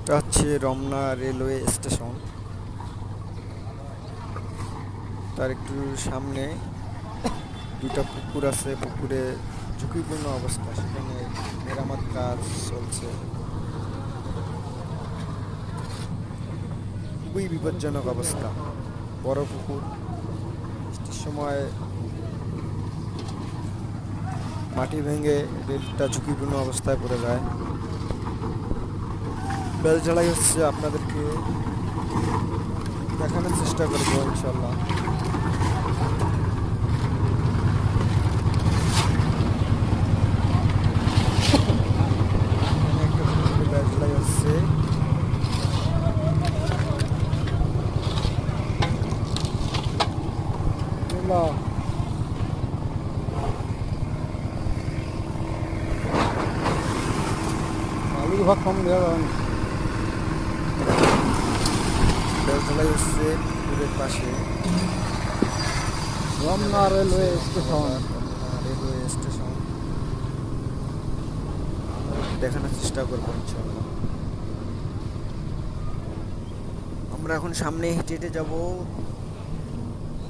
এটা হচ্ছে Ramna railway station. তার একটু সামনে দুটা পুকুর আছে, পুকুরে ঝুঁকিপূর্ণ অবস্থা, সেখানে মেরামত কাজ চলছে। খুবই বিপজ্জনক অবস্থা, বড় পুকুর। বৃষ্টির সময় মাটি ভেঙে রেলটা ঝুঁকিপূর্ণ অবস্থায় পড়ে যায়। বেল ঝালাই হচ্ছে আপনাদেরকে দেখানোর চেষ্টা করব ইনশাল্লাহ। এখানে একটা পুকুরে বেল ঝালাই হচ্ছে। হচ্ছে পাশে। Ramna railway station. Railway station. দেখানোর চেষ্টা করব ইনশাল্লাহ আমরা এখন সামনে হেঁটে হেঁটে যাব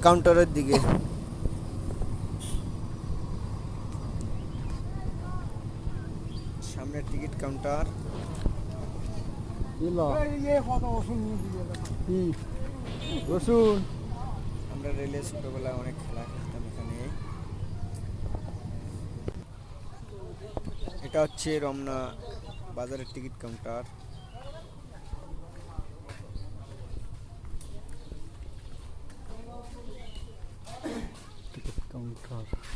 কাউন্টারের দিকে। সামনে টিকিট কাউন্টার। আমরা রেলে ছোটবেলায় অনেক খেলা খেলতাম এখানে। এটা হচ্ছে রমনা বাজারের টিকিট কাউন্টার। Ticket counter.